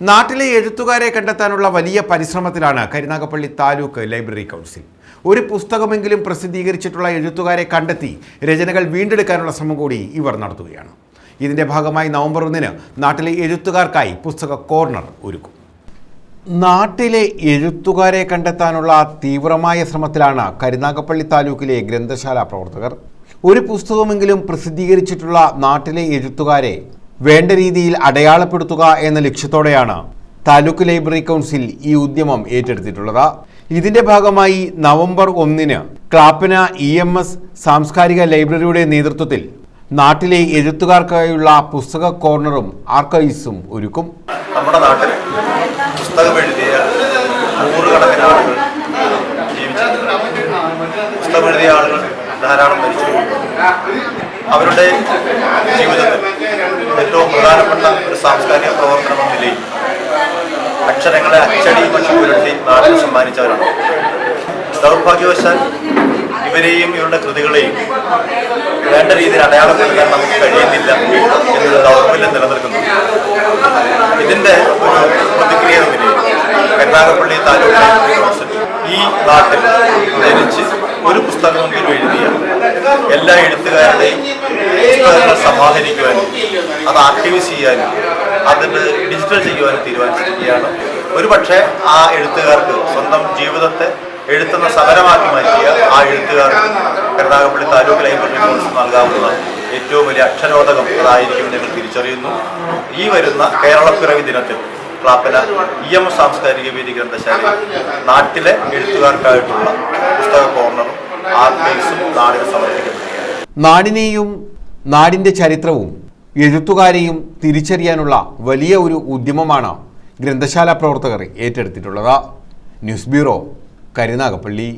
നാട്ടിലെ എഴുത്തുകാരെ കണ്ടെത്താനുള്ള വലിയ പരിശ്രമത്തിലാണ് കരുനാഗപ്പള്ളി താലൂക്ക് ലൈബ്രറി കൗൺസിൽ. ഒരു പുസ്തകമെങ്കിലും പ്രസിദ്ധീകരിച്ചിട്ടുള്ള എഴുത്തുകാരെ കണ്ടെത്തി രചനകൾ വീണ്ടെടുക്കാനുള്ള ശ്രമം കൂടി ഇവർ നടത്തുകയാണ്. ഇതിന്റെ ഭാഗമായി നവംബർ ഒന്നിന് നാട്ടിലെ എഴുത്തുകാർക്കായി പുസ്തക കോർണർ ഒരുക്കും. നാട്ടിലെ എഴുത്തുകാരെ കണ്ടെത്താനുള്ള തീവ്രമായ ശ്രമത്തിലാണ് കരുനാഗപ്പള്ളി താലൂക്കിലെ ഗ്രന്ഥശാല പ്രവർത്തകർ. ഒരു പുസ്തകമെങ്കിലും പ്രസിദ്ധീകരിച്ചിട്ടുള്ള നാട്ടിലെ എഴുത്തുകാരെ വേണ്ട രീതിയിൽ അടയാളപ്പെടുത്തുക എന്ന ലക്ഷ്യത്തോടെയാണ് താലൂക്ക് ലൈബ്രറി കൗൺസിൽ ഈ ഉദ്യമം ഏറ്റെടുത്തിട്ടുള്ളത്. ഇതിന്റെ ഭാഗമായി നവംബർ ഒന്നിന് ക്ലാപ്പന ഇ എം എസ് സാംസ്കാരിക ലൈബ്രറിയുടെ നേതൃത്വത്തിൽ നാട്ടിലെ എഴുത്തുകാർക്കായുള്ള പുസ്തക കോർണറും ആർക്കൈസും ഒരുക്കും. നമ്മുടെ നാട്ടിൽ പുസ്തകം എഴുതിയ ധാരാളം മരിച്ചു അവരുടെ ജീവിതത്തിൽ ഏറ്റവും പ്രധാനപ്പെട്ട ഒരു സാംസ്കാരിക പ്രവർത്തനം നിലയിൽ അക്ഷരങ്ങളെ അച്ചടി കൊണ്ട് പുരട്ടി നാട്ടിൽ സമ്മാനിച്ചവരാണ്. ദൗർഭാഗ്യവശാൽ ഇവരെയും ഇവരുടെ കൃതികളെയും വേണ്ട രീതിയിൽ അടയാളപ്പെടുത്താൻ നമുക്ക് കഴിയുന്നില്ല എന്നൊരു ദൗർബല്യം നിലനിൽക്കുന്നു. ഇതിന്റെ ഒരു പ്രതിക്രിയ കരുനാഗപ്പള്ളി താലൂക്ക് ഈ നാട്ടിൽ ജനിച്ച് ഒരു പുസ്തകമെങ്കിലും എല്ലാ എഴുത്തുകാരുടെയും സമാഹരിക്കുവാനും അത് ആർക്കൈവ്സ് ചെയ്യാനും അതിന് ഡിജിറ്റൽ ചെയ്യുവാനും തീരുമാനിച്ചിരിക്കുകയാണ്. ഒരുപക്ഷെ ആ എഴുത്തുകാർക്ക് സ്വന്തം ജീവിതത്തെ എഴുത്തുന്ന സമരമാക്കി മാറ്റിയ ആ എഴുത്തുകാർക്ക് കരുനാഗപ്പള്ളി താലൂക്ക് ലൈബ്രറി കോഴ്സ് നൽകാവുന്ന ഏറ്റവും വലിയ അക്ഷരോദകം അതായിരിക്കും ഞങ്ങൾ തിരിച്ചറിയുന്നു. ഈ വരുന്ന കേരളപ്പിറവി ദിനത്തിൽ ക്ലാപ്പന ഇ എം സാംസ്കാരിക വേദി ഗ്രന്ഥശാല നാട്ടിലെ എഴുത്തുകാർക്കായിട്ടുള്ള പുസ്തക നാടിനെയും നാടിന്റെ ചരിത്രവും എഴുത്തുകാരെയും തിരിച്ചറിയാനുള്ള വലിയ ഒരു ഉദ്യമമാണ് ഗ്രന്ഥശാല പ്രവർത്തകർ ഏറ്റെടുത്തിട്ടുള്ളത്. News bureau Karunagappally.